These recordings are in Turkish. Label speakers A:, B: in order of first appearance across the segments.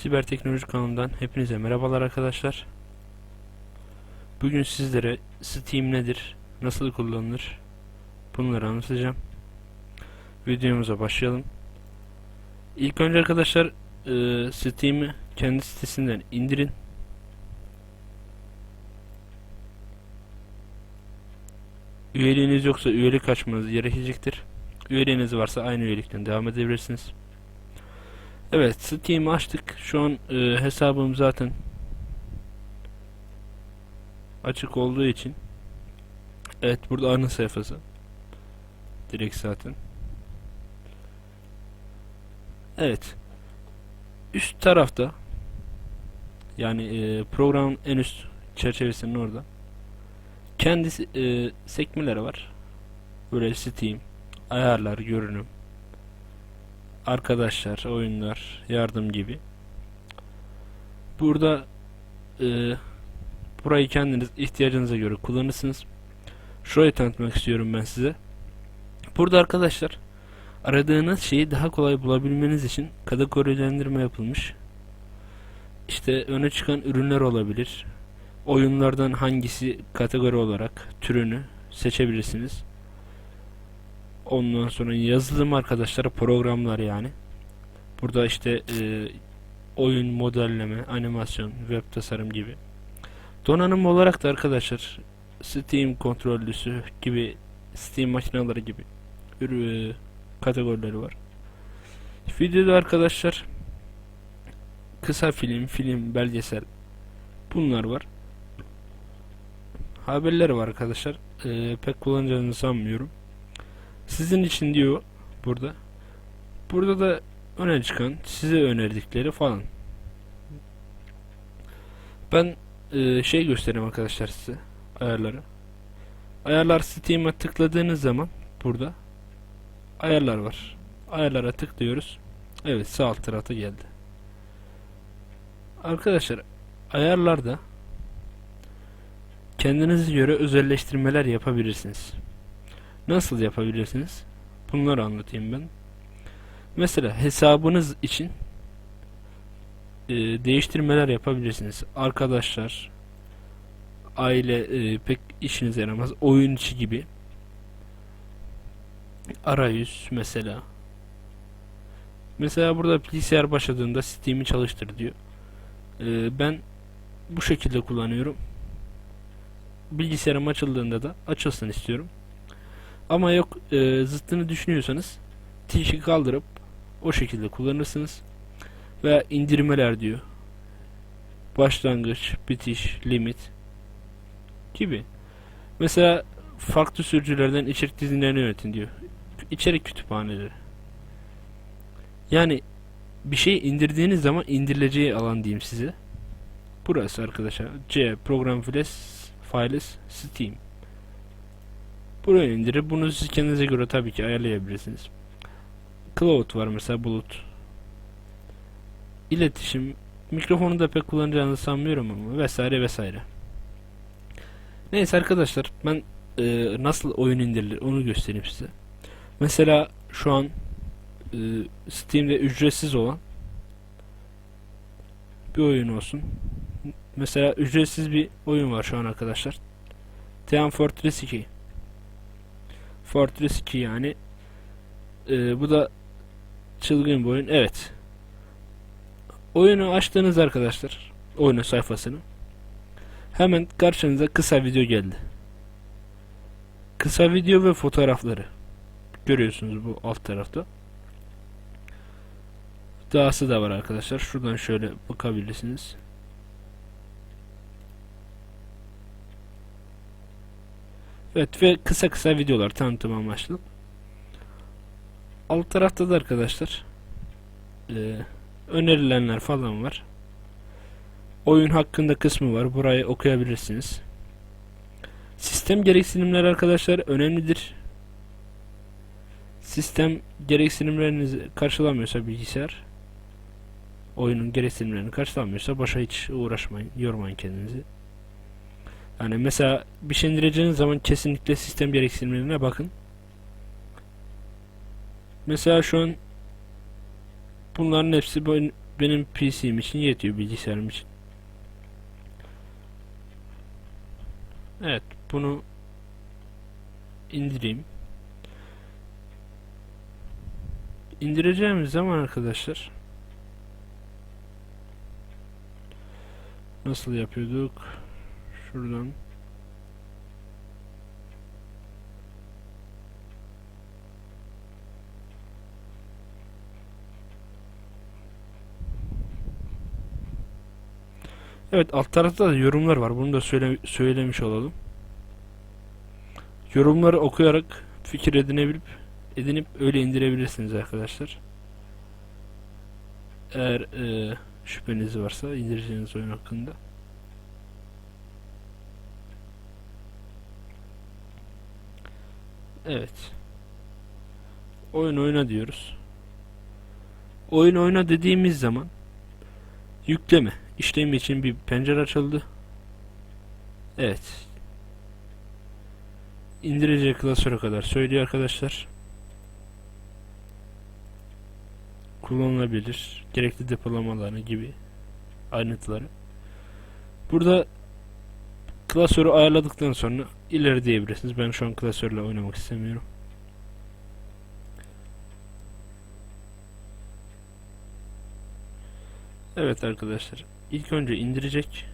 A: Siber Teknoloji kanalından hepinize merhabalar arkadaşlar. Bugün sizlere Steam nedir, nasıl kullanılır bunları anlatacağım. Videomuza başlayalım. İlk önce arkadaşlar e, Steam'i kendi sitesinden indirin. Üyeliğiniz yoksa üyelik açmanız gerekecektir. Üyeliğiniz varsa aynı üyelikten devam edebilirsiniz. Evet, Steam'i açtık. Şu an e, hesabım zaten açık olduğu için. Evet, burada ana sayfası. Direkt zaten. Evet. Üst tarafta yani e, programın en üst çerçevesinin orada kendi e, sekmeleri var. Böyle Steam, ayarlar, görünüm, arkadaşlar, oyunlar, yardım gibi. Burada e, burayı kendiniz ihtiyacınıza göre kullanırsınız. Şurayı tanıtmak istiyorum ben size. Burada arkadaşlar aradığınız şeyi daha kolay bulabilmeniz için kategorilendirme yapılmış. İşte öne çıkan ürünler olabilir. Oyunlardan hangisi kategori olarak türünü seçebilirsiniz. Ondan sonra yazılım arkadaşlar programlar yani. Burada işte e, oyun modelleme, animasyon, web tasarım gibi. Donanım olarak da arkadaşlar Steam kontrollüsü gibi Steam makineleri gibi ürü, kategorileri var. Videoda arkadaşlar kısa film, film, belgesel bunlar var. Haberler var arkadaşlar. E, pek kullanacağını sanmıyorum. Sizin için diyor burada. Burada da öne çıkan size önerdikleri falan. Ben e, şey göstereyim arkadaşlar size ayarları. Ayarlar Steam'e tıkladığınız zaman burada ayarlar var. Ayarlara tıklıyoruz. Evet sağ alt tarafta geldi. Arkadaşlar ayarlarda kendinize göre özelleştirmeler yapabilirsiniz. Nasıl yapabilirsiniz? Bunları anlatayım ben. Mesela hesabınız için e, değiştirmeler yapabilirsiniz. Arkadaşlar, aile e, pek işinize yaramaz. Oyun içi gibi. Arayüz mesela. Mesela burada bilgisayar başladığında Steam'i çalıştır diyor. E, ben bu şekilde kullanıyorum. Bilgisayarım açıldığında da açılsın istiyorum. Ama yok e, zıttını düşünüyorsanız tişi kaldırıp o şekilde kullanırsınız. Veya indirmeler diyor. Başlangıç, bitiş, limit gibi. Mesela farklı sürücülerden içerik dizilerini yönetin diyor. İçerik kütüphaneleri. Yani bir şey indirdiğiniz zaman indirileceği alan diyeyim size. Burası arkadaşlar. C program files files Steam. Buraya indirip bunu siz kendinize göre tabii ki ayarlayabilirsiniz. Cloud var mesela bulut. İletişim mikrofonu da pek kullanacağınızı sanmıyorum ama vesaire vesaire. Neyse arkadaşlar ben e, nasıl oyun indirilir onu göstereyim size. Mesela şu an e, Steam'de ücretsiz olan bir oyun olsun. Mesela ücretsiz bir oyun var şu an arkadaşlar. Team Fortress 2. Fortress 2 yani. Ee, bu da çılgın bir oyun. Evet. Oyunu açtığınız arkadaşlar. Oyunun sayfasını. Hemen karşınıza kısa video geldi. Kısa video ve fotoğrafları. Görüyorsunuz bu alt tarafta. Dahası da var arkadaşlar. Şuradan şöyle bakabilirsiniz. Evet ve kısa kısa videolar tanıtım amaçlı. Alt tarafta da arkadaşlar e, önerilenler falan var. Oyun hakkında kısmı var. Burayı okuyabilirsiniz. Sistem gereksinimleri arkadaşlar önemlidir. Sistem gereksinimlerinizi karşılamıyorsa bilgisayar oyunun gereksinimlerini karşılamıyorsa başa hiç uğraşmayın, yormayın kendinizi. Yani mesela bir şey indireceğiniz zaman kesinlikle sistem gereksinimlerine bakın. Mesela şu an bunların hepsi benim PC'm için yetiyor bilgisayarım için. Evet bunu indireyim. İndireceğimiz zaman arkadaşlar nasıl yapıyorduk? Şuradan Evet alt tarafta da yorumlar var. Bunu da söyle söylemiş olalım. Yorumları okuyarak fikir edinebilip edinip öyle indirebilirsiniz arkadaşlar. Eğer e, şüpheniz varsa indireceğiniz oyun hakkında. Evet. Oyun oyna diyoruz. Oyun oyna dediğimiz zaman yükleme işlemi için bir pencere açıldı. Evet. İndireceği klasöre kadar söylüyor arkadaşlar. Kullanılabilir. Gerekli depolamalarını gibi ayrıntıları. Burada klasörü ayarladıktan sonra ileri diyebilirsiniz. Ben şu an klasörle oynamak istemiyorum. Evet arkadaşlar. İlk önce indirecek.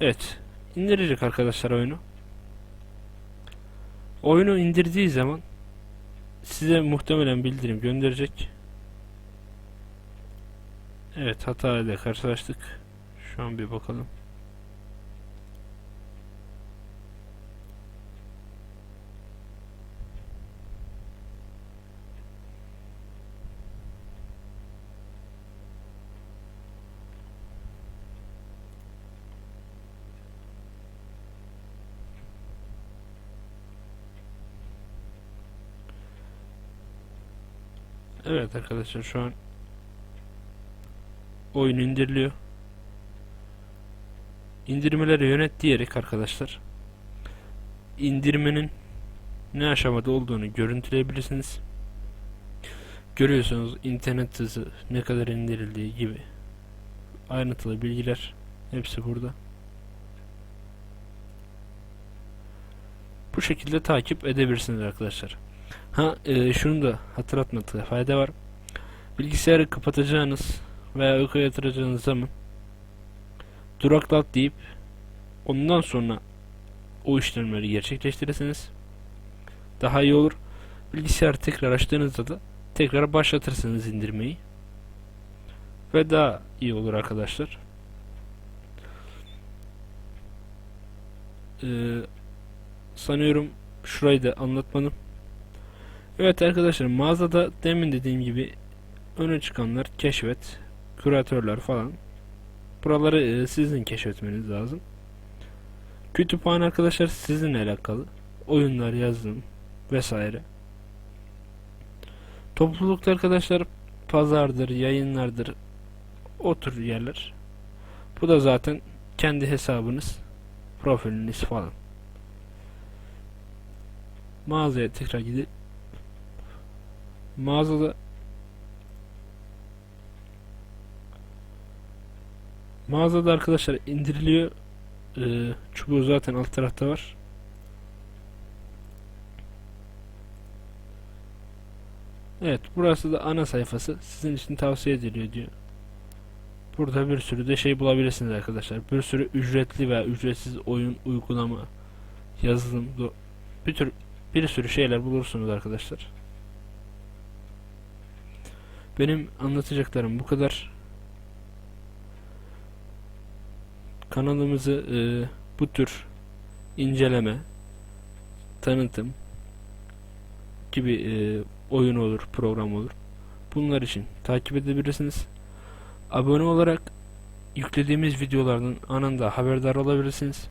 A: Evet. indirecek arkadaşlar oyunu. Oyunu indirdiği zaman size muhtemelen bildirim gönderecek. Evet hata ile karşılaştık. Şu an bir bakalım. Evet arkadaşlar şu an oyun indiriliyor. İndirmeleri yönet diyerek arkadaşlar indirmenin ne aşamada olduğunu görüntüleyebilirsiniz. Görüyorsunuz internet hızı ne kadar indirildiği gibi ayrıntılı bilgiler hepsi burada. Bu şekilde takip edebilirsiniz arkadaşlar. Ha e, şunu da hatırlatmakta fayda var. Bilgisayarı kapatacağınız veya uykuya yatıracağınız zaman duraklat deyip ondan sonra o işlemleri gerçekleştirirsiniz. Daha iyi olur. Bilgisayar tekrar açtığınızda da tekrar başlatırsınız indirmeyi. Ve daha iyi olur arkadaşlar. Ee, sanıyorum şurayı da anlatmadım. Evet arkadaşlar mağazada demin dediğim gibi öne çıkanlar keşfet, küratörler falan. Buraları e, sizin keşfetmeniz lazım. Kütüphane arkadaşlar sizinle alakalı. Oyunlar, yazılım vesaire. Toplulukta arkadaşlar pazardır, yayınlardır. O tür yerler. Bu da zaten kendi hesabınız, profiliniz falan. Mağazaya tekrar gidip mağazada mağazada arkadaşlar indiriliyor. Ee, çubuğu zaten alt tarafta var. Evet burası da ana sayfası. Sizin için tavsiye ediliyor diyor. Burada bir sürü de şey bulabilirsiniz arkadaşlar. Bir sürü ücretli veya ücretsiz oyun uygulama yazılım bir tür bir sürü şeyler bulursunuz arkadaşlar. Benim anlatacaklarım bu kadar. Kanalımızı e, bu tür inceleme, tanıtım gibi e, oyun olur, program olur. Bunlar için takip edebilirsiniz. Abone olarak yüklediğimiz videolardan anında haberdar olabilirsiniz.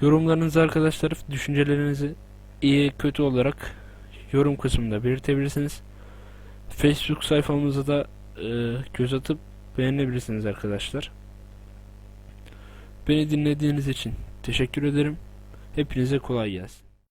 A: Yorumlarınızı arkadaşlar, düşüncelerinizi iyi kötü olarak yorum kısmında belirtebilirsiniz. Facebook sayfamıza da e, göz atıp beğenebilirsiniz arkadaşlar. Beni dinlediğiniz için teşekkür ederim. Hepinize kolay gelsin.